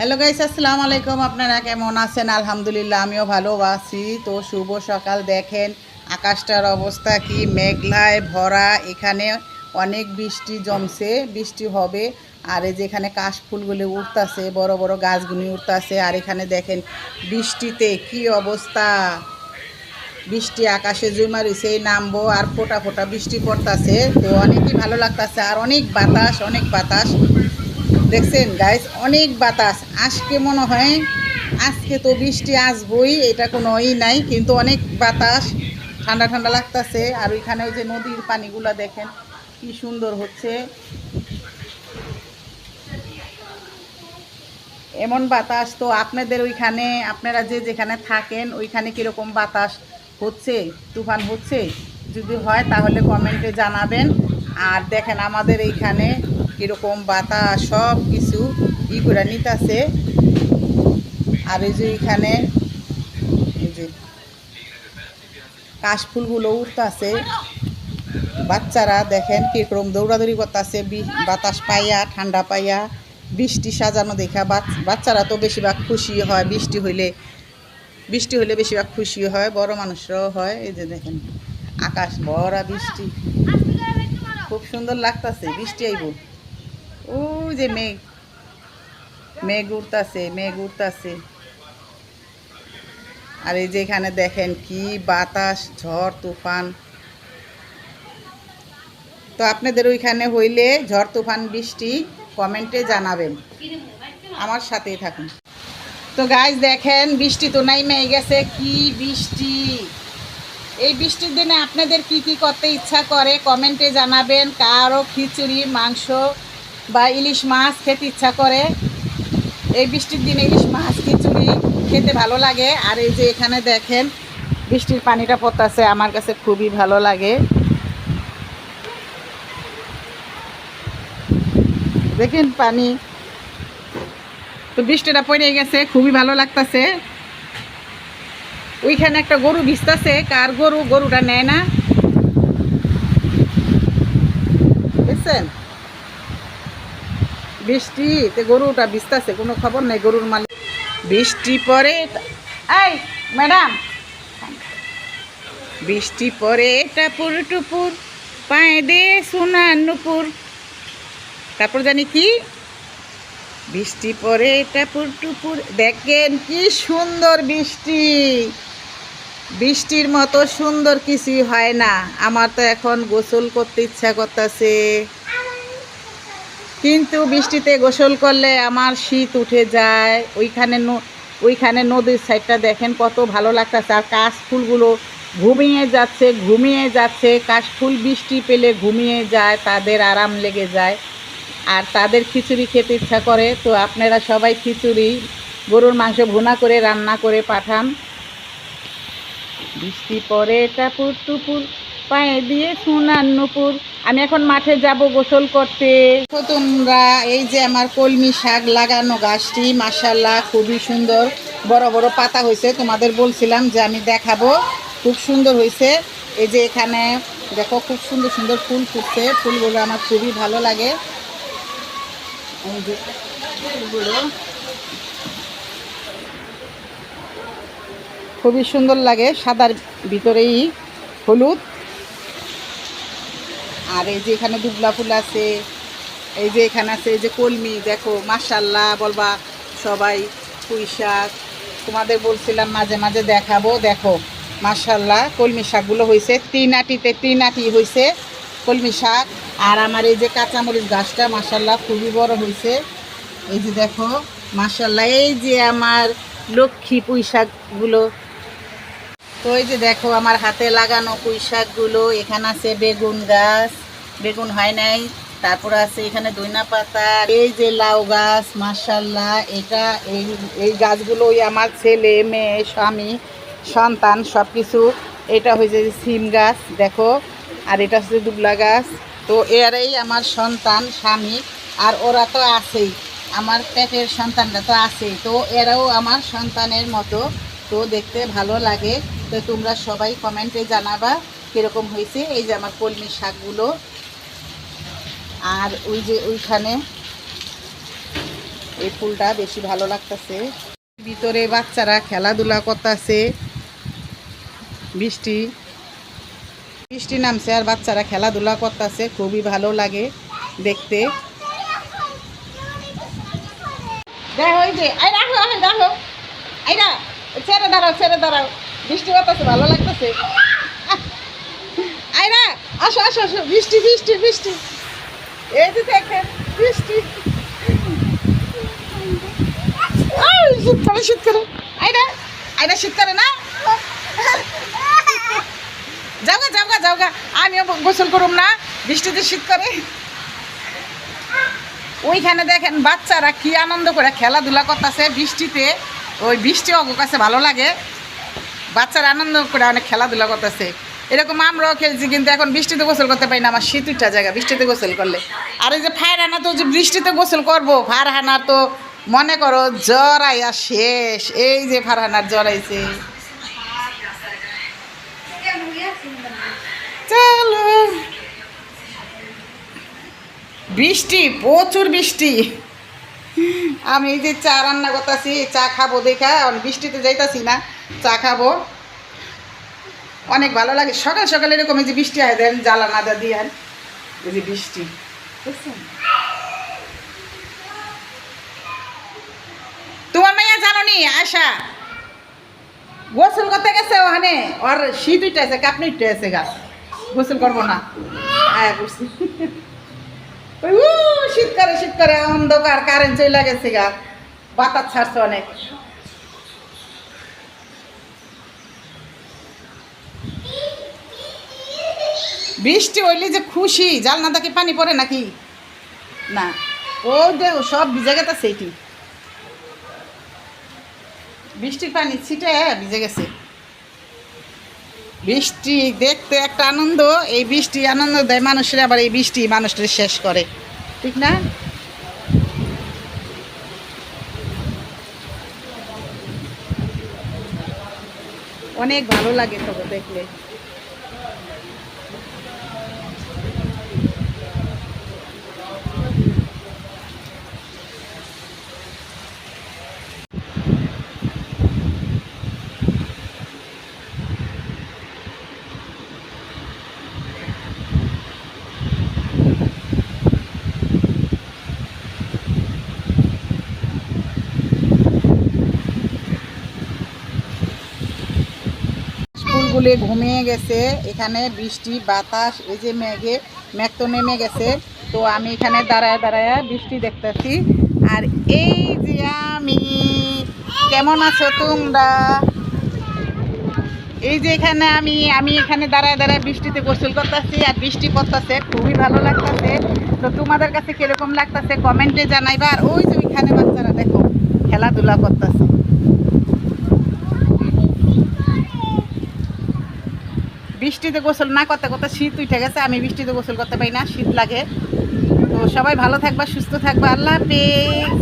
Hello guys আসসালামু আলাইকুম। আপনারা কেমন আছেন? আলহামদুলিল্লাহ, আমিও ভালো আছি। তো শুভ সকাল। দেখেন, আকাশটার অবস্থা কি মেঘলায় ভরা। এখানে অনেক বৃষ্টি জমছে। বৃষ্টি হবে। আর এই যে এখানে কাশফুলগুলি উঠতাছে বড় বড় গাছগুলি উঠতাছে আর এখানে দেখেন, বৃষ্টিতে কি অবস্থা? বৃষ্টি আকাশে জমা রয়েছে নামবো। আর ফোটা ফোটা বৃষ্টি পড়তাছে। তো অনেকই ভালো লাগতাছে। আর অনেক বাতাস অনেক বাতাস। দেখছেন গাইস অনেক বাতাস। আজকে মনে হয়, আজকে তো বৃষ্টি আসবই, এটা কোনো ই নাই, কিন্তু অনেক বাতাস, ঠান্ডা ঠান্ডা লাগতাছে। আর ওইখানে ওই যে নদীর পানিগুলো দেখেন, কি সুন্দর হচ্ছে। এমন বাতাস তো আপনাদের ওইখানে, আপনারা যে যেখানে থাকেন, ওইখানে কীরকম বাতাস হচ্ছে, তুফান হচ্ছে? যদি হয়, তাহলে কমেন্টে জানাবেন। আর দেখেন, আমাদের এইখানে কীরকম বাতাস সব কিছু ই করে নিতেছে। আর এই যে এখানে কাশফুলগুলো উঠতেছে। বাচ্চারা দেখেন কীরকম দৌড়াদৌড়ি করতেছে বাতাস পাইয়া, ঠান্ডা পাইয়া, বৃষ্টি সাজানো দেখা। বাচ- বাচ্চারা তো বেশিরভাগ খুশি হয় বৃষ্টি হইলে। বৃষ্টি হলে বেশিরভাগ খুশি হয়, বড় মানুষরাও হয়। এই যে দেখেন, আকাশ ভরা বৃষ্টি। খুব সুন্দর লাগতাছে, বৃষ্টি আইব। ওই যে মেঘ মেঘ উঠতাছে মেঘ উঠতাছে আর এই যে এখানে দেখেন কি বাতাস, ঝড়, তুফান। তো আপনাদের ওইখানে হইলে ঝড়, তুফান, বৃষ্টি কমেন্টে জানাবেন। আমার সাথেই থাকুন। তো গাছ দেখেন, বৃষ্টি তো নাই মেয়ে গেছে। কি বৃষ্টি? এই বৃষ্টির দিনে আপনাদের কি কি করতে ইচ্ছা করে কমেন্টে জানাবেন। কারও খিচুড়ি, মাংস বা ইলিশ মাছ খেতে ইচ্ছা করে। এই বৃষ্টির দিনে ইলিশ মাছ, খিচুড়ি খেতে ভালো লাগে। আর এই যে এখানে দেখেন, বৃষ্টির পানিটা পড়তেছে, আমার কাছে খুবই ভালো লাগে। দেখেন পানি। তো বৃষ্টিটা পড়ে গেছে, খুবই ভালো লাগতাছে। ওইখানে একটা গরু ভিজতাছে, কার গরু গরুটা নেয় না। দেখছেন? বৃষ্টিতে গরুটা ভিজতাছে, কোনো খবর নেই গরুর মালিক। বৃষ্টি পরে এই, ম্যাডাম। বৃষ্টি পরে টাপুর টুপুর পায়ে দে সোনা নুপুর তারপর জানি কি? বৃষ্টি পরে টাপুর টুপুর দেখেন কি সুন্দর বৃষ্টি। বৃষ্টির মতো সুন্দর কিছুই হয় না। আমার তো এখন গোসল করতে ইচ্ছা করতেছে। কিন্তু বৃষ্টিতে গোসল করলে আমার শীত উঠে যায়। ওইখানে ওইখানে নদীর সাইডটা দেখেন কত ভালো লাগতেছে। আর কাশ ফুলগুলো ঘুমিয়ে যাচ্ছে ঘুমিয়ে যাচ্ছে। কাশফুল বৃষ্টি পেলে ঘুমিয়ে যায়, তাদের আরাম লেগে যায়। আর তাদের খিচুড়ি খেতে ইচ্ছা করে। তো আপনারা সবাই খিচুড়ি, গরুর মাংস ভুনা করে, রান্না করে পাঠান। বৃষ্টি পরে টাপুর টুপুর পায়ে দিয়ে সোনার নুপুর। আমি এখন মাঠে যাব গোসল করতে। তো তোমরা, এই যে আমার কলমি শাক লাগানো গাছটি মাসাল্লাহ খুবই সুন্দর। বড় বড় পাতা হয়েছে, তোমাদের বলছিলাম যে আমি দেখাবো। খুব সুন্দর হয়েছে। এই যে এখানে, দেখো, খুব সুন্দর সুন্দর ফুল ফুটছে। ফুলগুলো আমার খুবই ভালো লাগে। খুবই সুন্দর লাগে, সাদার ভিতরেই হলুদ। আর এই যে এখানে দুবলা ফুল আছে, এই যে এখানে আছে, এই যে কলমি, দেখো মার্শাল্লাহ বলবা, সবাই পুঁই শাক তোমাদের বলছিলাম মাঝে মাঝে দেখাবো, দেখো মার্শাল্লাহ কলমি শাকগুলো হয়েছে তিন আটিতে তিন আটি হয়েছে কলমি শাক। আর আমার এই যে কাঁচামরিচ গাছটা মার্শাল্লাহ খুবই বড় হয়েছে এই যে দেখো মার্শাল্লাহ এই যে আমার লক্ষ্মী পুঁই শাকগুলো তো এই যে দেখো, আমার হাতে লাগানো পুঁই শাকগুলো এখানে আছে বেগুন গাছ। বেগুন হয় নাই, তারপর আছে এখানে দইনা পাতা। এই যে লাউ গাছ মার্শাল্লাহ এটা এই এই গাছগুলোই আমার ছেলে, মেয়ে, স্বামী, সন্তান সব কিছু এটা হয়েছে যে সিম গাছ, দেখো। আর এটা হচ্ছে দুবলা গাছ। তো এরাই আমার সন্তান, স্বামী, আর ওরা তো আছেই। আমার পেটের সন্তানটা তো আছেই। তো এরাও আমার সন্তানের মতো তো দেখতে ভালো লাগে। তো তোমরা সবাই কমেন্টে জানাবা কীরকম হয়েছে। এই যে আমার কলমি শাকগুলো। আর ওই যে ওইখানে এই ফুলটা বেশি ভালো লাগতেছে। ভিতরে বাচ্চারা খেলাধুলা করতেছে। বৃষ্টি। বৃষ্টি নামছে আর বাচ্চারা খেলাধুলা করতেছে। খুবই ভালো লাগে দেখতে। দেখো এই যে, এই রাখো রাখো। ছেড়ে দাঁড়াও ছেড়ে দাঁড়াও। বৃষ্টি করতেছে ভালো লাগতেছে। না আসো আসো আসো। বৃষ্টি বৃষ্টি বৃষ্টি। এই যে দেখেন, বৃষ্টি। শীত শীত শীত করে না? আমিও গোসল করুম না। বৃষ্টিতে শীত করে ওইখানে দেখেন বাচ্চারা কি আনন্দ করে খেলাধুলা করতেছে বৃষ্টিতে। ওই বৃষ্টি অগো কাছে ভালো লাগে। বাচ্চারা আনন্দ করে অনেক খেলাধুলা করতেছে। এরকম আমরাও খেলছি, কিন্তু এখন বৃষ্টিতে গোসল করতে পারি না, আমার শীত জায়গা, বৃষ্টিতে গোসল করলে। আর এই যে ফায়রানা তো যে বৃষ্টিতে গোসল করব ফারহানা তো মনে করো জ্বর আইয়া শেষ। এই যে ফারহানার জ্বর আইছে বৃষ্টি, প্রচুর বৃষ্টি। আমি এই যে চা রান্না করতেছি, চা খাব দেখা বৃষ্টিতে যাইতাছি না, চা খাব। অনেক ভালো লাগে। সকাল সকাল এরকম এই যে বৃষ্টি হয় দেন না দিয়ে এই যে বৃষ্টি। বুঝছেন? তোমার মাইয়া জানো আশা গোসল করতে গেছে ওখানে? ওর শীত উঠে আছে কাপনি উঠে আছে গাছ গোসল করব না। ওই উ শীত করে শীত করে অন্ধকার কারেন্ট চলে গেছে গা। বাতাস ছাড়ছে অনেক। বৃষ্টি হইলে যে খুশি, জালনা থেকে পানি পড়ে নাকি? না। ও যে সব ভিজে গেছে সেইটি বৃষ্টির পানি ছিটে ভিজে গেছে। বৃষ্টি দেখতে একটা আনন্দ, এই বৃষ্টি আনন্দ দেয় মানুষের, আবার এই বৃষ্টি মানুষটা শেষ করে। ঠিক না? অনেক ভালো লাগে তবে দেখলে। ফুলগুলি ঘুমিয়ে গেছে, এখানে বৃষ্টি, বাতাস, এই যে মেঘে, মেঘ তো নেমে গেছে। তো আমি এখানে দাঁড়ায় দাঁড়ায় বৃষ্টি দেখতেছি। আর এই যে আমি, কেমন আছো তোমরা? এই যে এখানে আমি আমি এখানে দাঁড়ায় দাঁড়ায় বৃষ্টিতে গোসল করতেছি আর বৃষ্টি পড়তেছে, খুবই ভালো লাগতেছে। তো তোমাদের কাছে কীরকম লাগতেছে কমেন্টে জানাইবা। আর ওই যে ওইখানে বাচ্চারা দেখো, খেলাধুলা করতেছে। বৃষ্টিতে গোসল না করতে করতে শীত উঠে গেছে, আমি বৃষ্টিতে গোসল করতে পারি না, শীত লাগে। তো সবাই ভালো থাকবা, সুস্থ থাকবা, আল্লাহ হাফেজ।